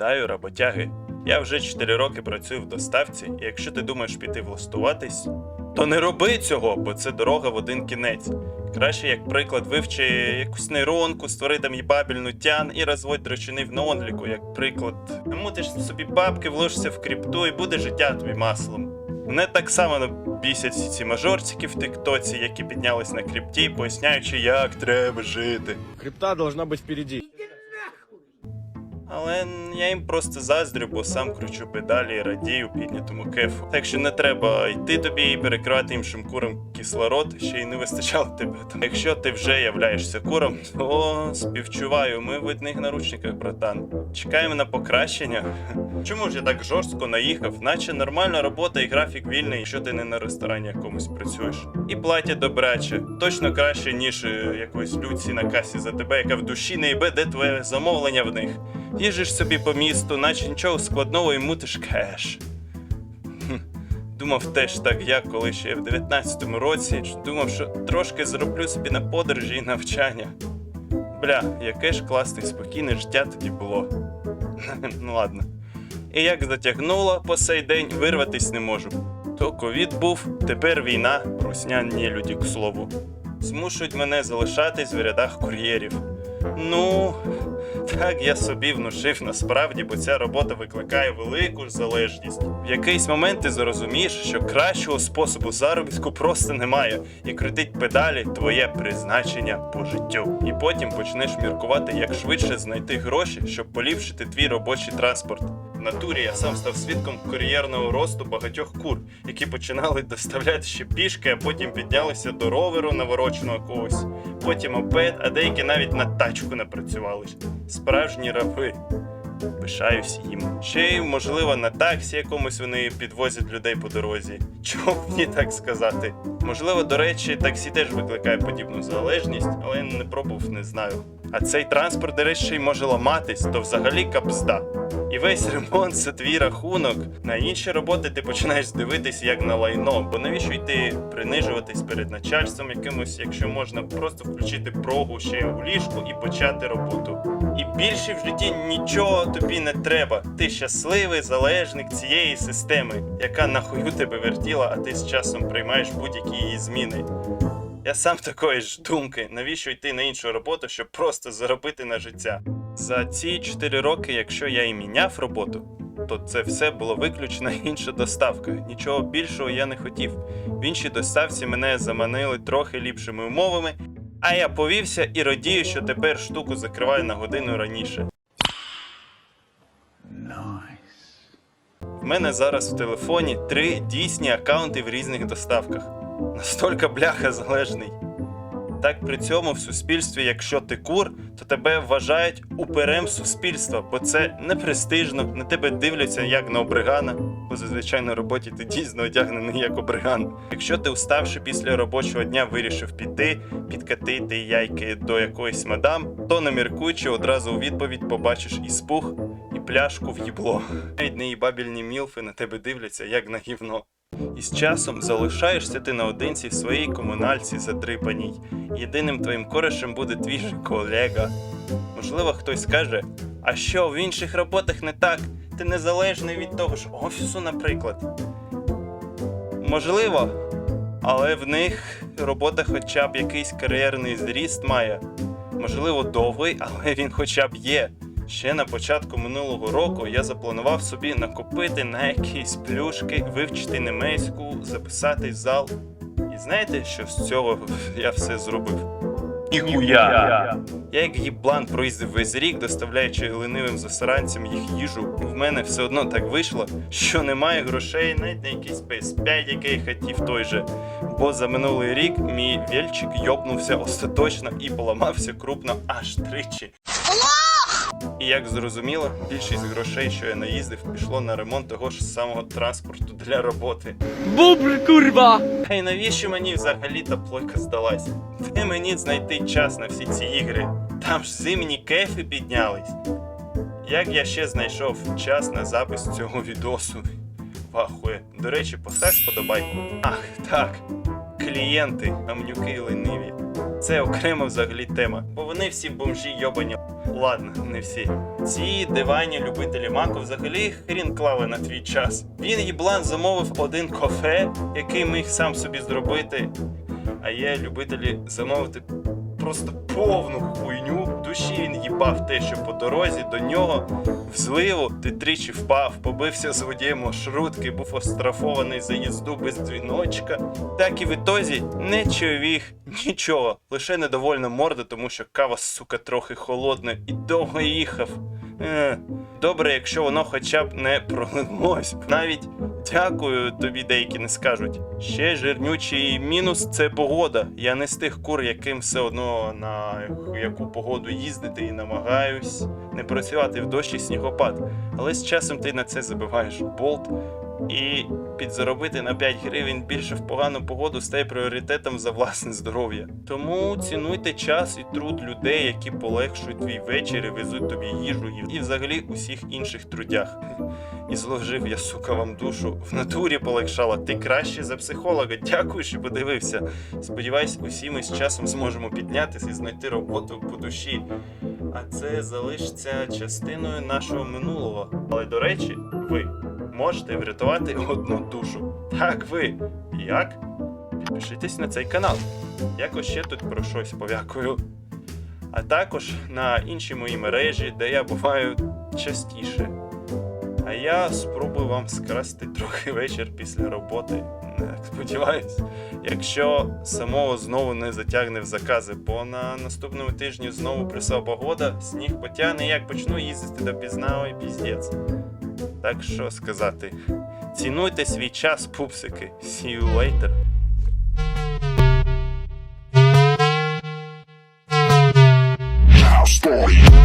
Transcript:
Вітаю, роботяги. Я вже 4 роки працюю в доставці, і якщо ти думаєш піти влаштуватись, то не роби цього, бо це дорога в один кінець. Краще, як приклад, вивчи якусь нейронку, створи там їбабільну тян і розводь дрочини в неонліку, як приклад. Мутиш собі бабки, вложишся в крипту і буде життя тобі маслом. Мене так само бісять всі ці мажорчики в Тиктоці, які піднялись на крипті, поясняючи, як треба жити. Крипта должна быть впереди. Але я їм просто заздрю, бо сам кручу педалі і радію піднятому кефу. Так що не треба йти тобі і перекривати іншим курам кислород, ще й не вистачало тебе. Там. Якщо ти вже являєшся куром, то співчуваю, ми в одних наручниках, братан. Чекаємо на покращення. Чому ж я так жорстко наїхав? Наче нормальна робота і графік вільний, якщо ти не на ресторані якомусь працюєш. І платять добряче. Точно краще, ніж е, якоїсь люці на касі за тебе, яка в душі не йбе, де твоє замовлення в них. Їжиш собі по місту, наче нічого складного і мутиш кеш. Думав теж так, як коли ще в 19-му році. Думав, що трошки зроблю собі на подорожі і навчання. Бля, яке ж класне спокійне життя тоді було. ну ладно. І як затягнуло по сей день, вирватись не можу. То ковід був, тепер війна, русня нелюді, к слову. Змушують мене залишатись в рядах кур'єрів. Ну, так я собі внушив насправді, бо ця робота викликає велику ж залежність. В якийсь момент ти зрозумієш, що кращого способу заробітку просто немає, і крутить педалі твоє призначення по життю. І потім почнеш міркувати, як швидше знайти гроші, щоб поліпшити твій робочий транспорт. Натурі я сам став свідком кар'єрного росту багатьох кур, які починали доставляти ще пішки, а потім піднялися до роверу навороченого когось, потім мопед, а деякі навіть на тачку не працювали. Справжні раби. Пишаюсь їм. Ще й, можливо, на таксі якомусь вони підвозять людей по дорозі. Б мені так сказати? Можливо, до речі, таксі теж викликає подібну залежність, але не пробував, не знаю. А цей транспорт, до речі, може ламатись, то взагалі капзда. І весь ремонт це твій рахунок. На інші роботи ти починаєш дивитись як на лайно, бо навіщо йти принижуватись перед начальством якимось, якщо можна просто включити прогу ще у ліжку і почати роботу. І більше в житті нічого тобі не треба. Ти щасливий залежник цієї системи, яка нахую тебе вертіла, а ти з часом приймаєш будь-які її зміни. Я сам такої ж думки, навіщо йти на іншу роботу, щоб просто заробити на життя. За ці 4 роки, якщо я і міняв роботу, то це все було виключена інша доставка. Нічого більшого я не хотів. В іншій доставці мене заманили трохи ліпшими умовами, а я повівся і радію, що тепер штуку закриваю на годину раніше. В мене зараз в телефоні три дійсні аккаунти в різних доставках. Настільки бляха залежний. Так при цьому в суспільстві, якщо ти кур, то тебе вважають уперем суспільства, бо це не престижно, на тебе дивляться як на обригана, бо зазвичай на роботі ти дійсно одягнений як обриган. Якщо ти уставши після робочого дня вирішив піти, підкатити яйки до якоїсь мадам, то не міркуючи, одразу у відповідь побачиш і спух, і пляшку в їбло. Навіть неїбабільні мілфи на тебе дивляться як на гівно. І з часом залишаєшся ти наодинці в своїй комунальці задрипаній. Єдиним твоїм корешем буде твій же колега. Можливо, хтось скаже, а що в інших роботах не так? Ти незалежний від того ж офісу, наприклад. Можливо, але в них робота хоча б якийсь кар'єрний зріст має. Можливо, довгий, але він хоча б є. Ще на початку минулого року я запланував собі накопити на якісь плюшки, вивчити німецьку, записатись в зал. І знаєте, що з цього я все зробив? Ніхуя! Я як їблан проїздив весь рік, доставляючи ленивим засранцям їх їжу. В мене все одно так вийшло, що немає грошей навіть на якийсь PS5, який я хотів той же. Бо за минулий рік мій вельчик йобнувся остаточно і поламався крупно аж тричі. І як зрозуміло, більшість грошей, що я наїздив, пішло на ремонт того ж самого транспорту для роботи. Бубр, курва! Та й навіщо мені взагалі та плойка здалась? Де мені знайти час на всі ці ігри? Там ж зимні кефи піднялись. Як я ще знайшов час на запис цього відосу? Вахує. До речі, постав сподобайку. Ах, так. Клієнти, амнюки лениві. Це окрема взагалі тема, бо вони всі бомжі йобані. Ладно, не всі. Ці дивайні любителі маку взагалі хрін клали на твій час. Він їблан замовив один кофе, який міг сам собі зробити. А є любителі замовити просто повну хуйню. Душі він їбав те, що по дорозі до нього в зливу ти тричі впав, побився з водієм маршрутки, був оштрафований за їзду без дзвіночка. Так і в ітозі не човіг нічого, лише недовольна морда, тому що кава, сука, трохи холодна і довго їхав. Е, добре, якщо воно хоча б не пролилось. Навіть дякую тобі деякі не скажуть. Ще жирнючий мінус це погода. Я не з тих кур, яким все одно на яку погоду їздити і намагаюсь не працювати в дощі снігопад. Але з часом ти на це забиваєш болт. І підзаробити на 5 гривень більше в погану погоду стає пріоритетом за власне здоров'я. Тому цінуйте час і труд людей, які полегшують твій вечір і везуть тобі їжу і, взагалі усіх інших трудях. І зложив я, сука, вам душу. В натурі полегшала. Ти краще за психолога. Дякую, що подивився. Сподіваюсь, усі ми з часом зможемо піднятися і знайти роботу по душі. А це залишиться частиною нашого минулого. Але до речі, ви можете врятувати одну душу. Так ви. Як? Підпишитесь на цей канал. Якось ще тут про щось повякую. А також на інші мої мережі, де я буваю частіше. А я спробую вам скрасти трохи вечір після роботи. Сподіваюсь, якщо самого знову не затягне в закази, бо на наступному тижні знову плюсова погода, сніг потягне, як почну їздити до Пізнау і піздець. Так що сказати, цінуйте свій час, пупсики. See you later. Story.